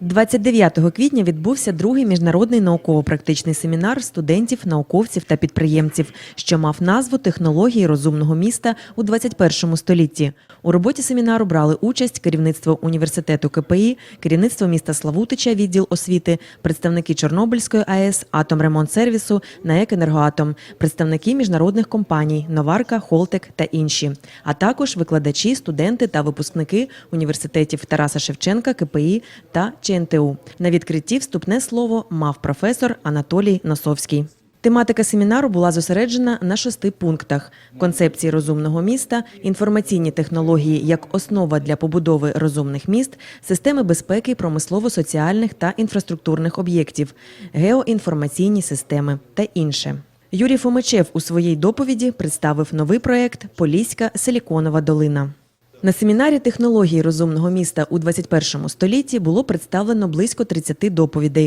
29 квітня відбувся другий міжнародний науково-практичний семінар студентів, науковців та підприємців, що мав назву Технології розумного міста у 21 столітті. У роботі семінару брали участь керівництво університету КПІ, керівництво міста Славутича, відділ освіти, представники Чорнобильської АЕС, Атомремонтсервісу, НАЕК «Енергоатом», представники міжнародних компаній Новарка, Холтек та інші, а також викладачі, студенти та випускники університетів Тараса Шевченка, КПІ та ЧНТУ. На відкритті вступне слово мав професор Анатолій Носовський. Тематика семінару була зосереджена на шести пунктах: концепції розумного міста, інформаційні технології як основа для побудови розумних міст, системи безпеки промислово-соціальних та інфраструктурних об'єктів, геоінформаційні системи та інше. Юрій Фомичев у своїй доповіді представив новий проект Поліська Силіконова долина. На семінарі технології розумного міста у 21 столітті було представлено близько 30 доповідей.